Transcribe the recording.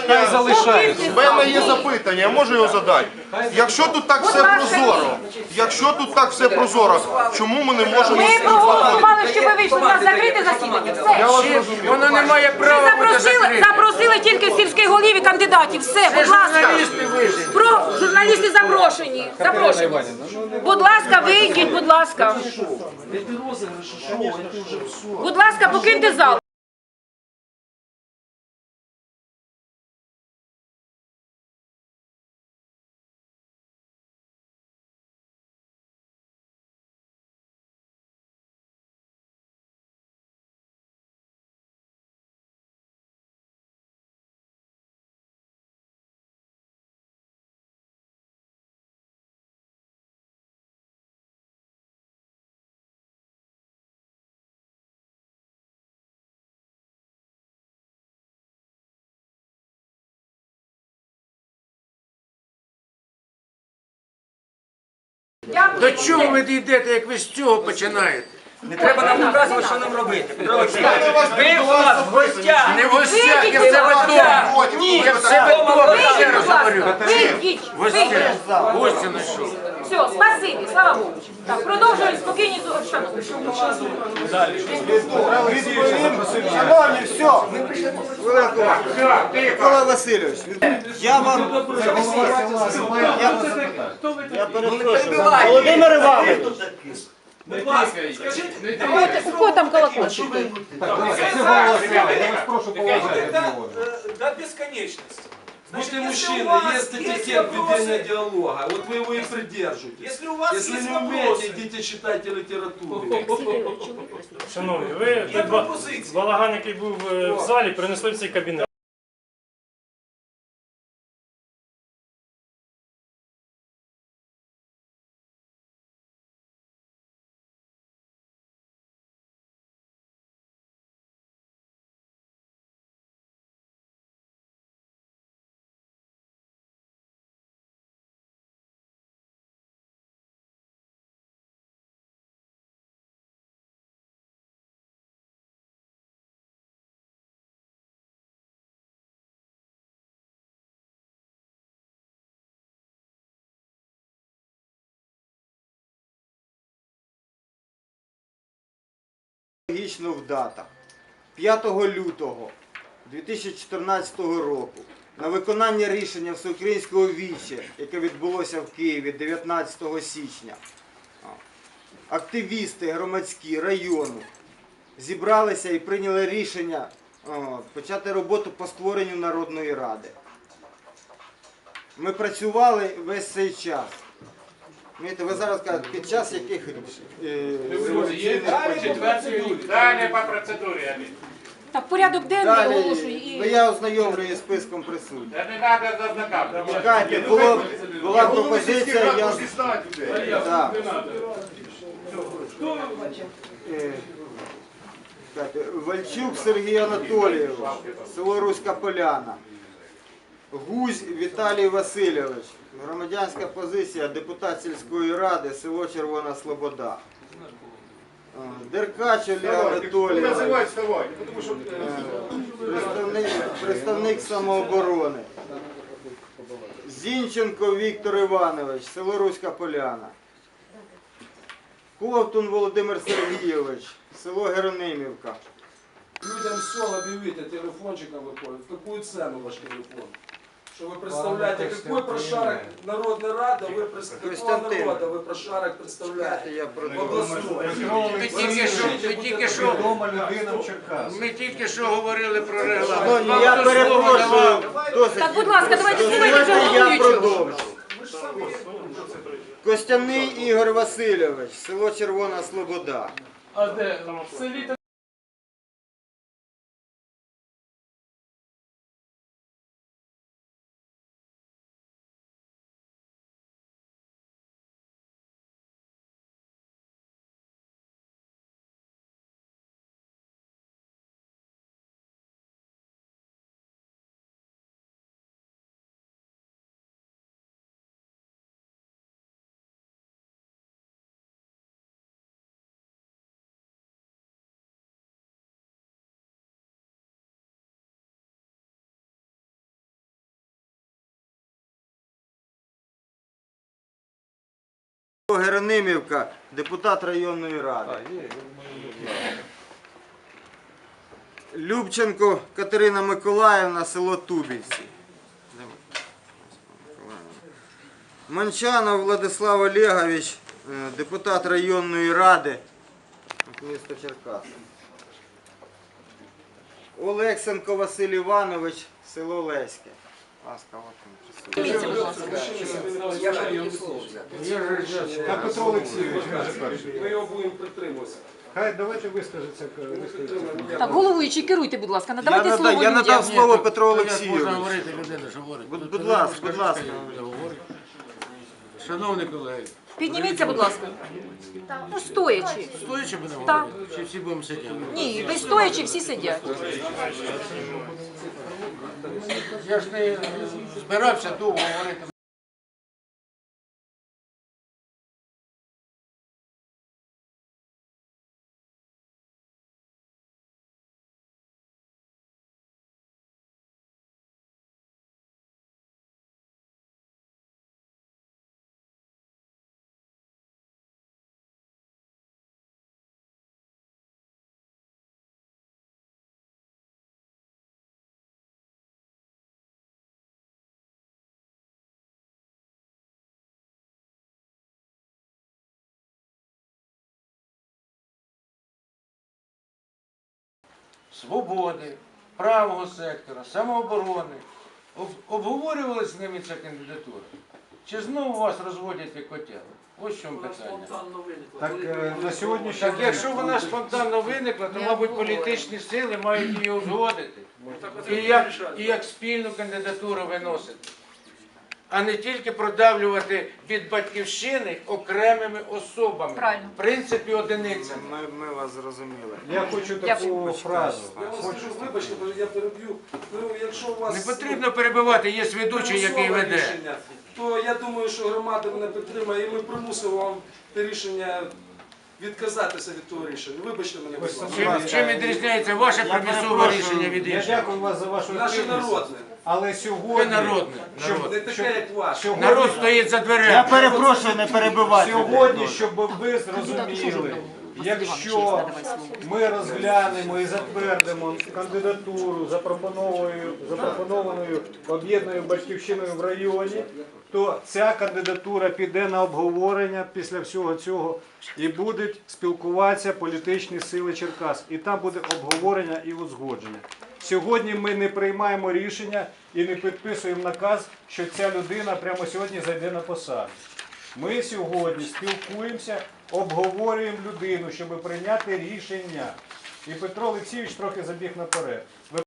запитання. залишається. В мене є запитання, я можу його задати. Якщо тут так все прозоро, якщо тут так все прозоро, чому ми не можемо Ми проголосували, що ви вийшли на закрите засідання. Все. Воно не має права бути запросили, закрите. запросили тільки сільських голів і кандидатів. Все, будь ласка. Про журналісти запрошені. Запрошені. Будь ласка, вийдіть, будь ласка. Будь ласка, покиньте зал. До чого ви дійдете, як ви з цього починаєте? Не треба нам указувати, що нам робити. Петро Олексійович, ви у нас в гостях. Не в гостях, я в себе вдома. Ні, Я в себе вдома, ще раз говорю. Вийдіть. Гостя знайшов. Все, спасибі, слава Богу. Так, продовжуємо спокійні шановні. Шановні, все. Микола Васильович, я вам я перепрошую. Володимир Іванович, У кого там колокольчик? до бесконечности. Будьте мужчины, есть этикет ведения диалога. Вот вы его и придерживаетесь. Если у вас Если есть не умеете, вопросы, идите читайте літературу. Шановні, ви Є той ба- пропозиції. балаган, який був е, в залі, принесли в цей кабінет. Логічно в датах. 5 лютого 2014 року на виконання рішення Всеукраїнського віче, яке відбулося в Києві 19 січня, активісти громадські району зібралися і прийняли рішення почати роботу по створенню Народної Ради. Ми працювали весь цей час. Знаєте, ви зараз кажете, під час яких рішень? Далі по процедурі, Так, порядок денний оголошую. ну І... я ознайомлюю з списком присутніх. Та не треба зазнакати. Чекайте, було, була пропозиція, я... Так. Е, Вальчук Сергій Анатолійович, село Руська Поляна. Гузь Віталій Васильович, громадянська позиція, депутат сільської ради, село Червона Слобода. Е, Деркач Олег Анатолійович. Представник, представник самооборони. Зінченко Віктор Іванович, село Руська Поляна. Ковтун Володимир Сергійович, село Геронимівка. Людям все объявите, телефончиком выходит. В какую цену ваш телефон? Что вы представляете, какой прошарок Народной Рады, вы пред- какого Константин. народа вы прошарок представляете? Я В продовжу. областной. Ми тільки що, ми тільки що, ми тільки що говорили про регламент. Шановні, я Вам хто слово перепрошую. давав? Досить. Так, будь ласка, давайте слухайте вже Дозвольте, я головуючого. продовжу. Костяний Ігор Васильович, село Червона Слобода. А де? В селі Геронимівка, депутат районної ради. Любченко Катерина Миколаївна, село Тубівці. Манчанов Владислав Олегович, е, депутат районної ради міста Черкаси. Олексенко Василь Іванович, село Леське. Ласка, от він присутній. А Петро Олексійович, ми його будемо притримуватися. Хай давайте вискажеться. вискажеться. Так, головуючий, керуйте, будь ласка, Я, надавайте нада- слово я людям. надав слово Петру Можна Олексійовичу. говорити людина, що говорить. Будь- будь ласка, будь ласка. Шановні колеги, Підніміться, будь ласка. Ну, стоячи. стоячи будемо Так. говорити? Чи всі будемо сидіти? Ні, ви стоячи, всі сидять. Я ж не збирався довго говорити. Свободи, правого сектора, самооборони. Обговорювалися Обговорювали з ними ця кандидатура? Чи знову вас розводять як котел? Ось в чому питання. Так е, на сьогоднішній Так якщо вона спонтанно виникла, то, мабуть, політичні сили мають її узгодити. І як, і як спільну кандидатуру виносити. А не тільки продавлювати від батьківщини окремими особами. Правильно. В принципі, одиницями. Ми, ми вас зрозуміли. я хочу таку фразу. Я вас скажу, вибачте, бо я переб'ю. Ну, якщо у вас Не потрібно перебивати, є ведучий, який примусове веде. рішення, то я думаю, що громада мене підтримає, і ми примусимо вам те рішення відказатися від того рішення. Вибачте мене, будь ласка. Чим, чим відрізняється ваше примусове рішення від Я іншого? дякую вас за вашу Наше активність. народне. Але Ви сьогодні, народне. Не народ. таке, як ваше. сьогодні, Народ стоїть за Я дверима. перепрошую не перебивайте. сьогодні, щоб ви зрозуміли, якщо ми розглянемо і затвердимо кандидатуру запропонованою, запропонованою об'єднаною батьківщиною в районі, то ця кандидатура піде на обговорення після всього цього і будуть спілкуватися політичні сили Черкас. І там буде обговорення і узгодження. Сьогодні ми не приймаємо рішення і не підписуємо наказ, що ця людина прямо сьогодні зайде на посаду. Ми сьогодні спілкуємося, обговорюємо людину, щоб прийняти рішення. І Петро Олексійович трохи забіг наперед.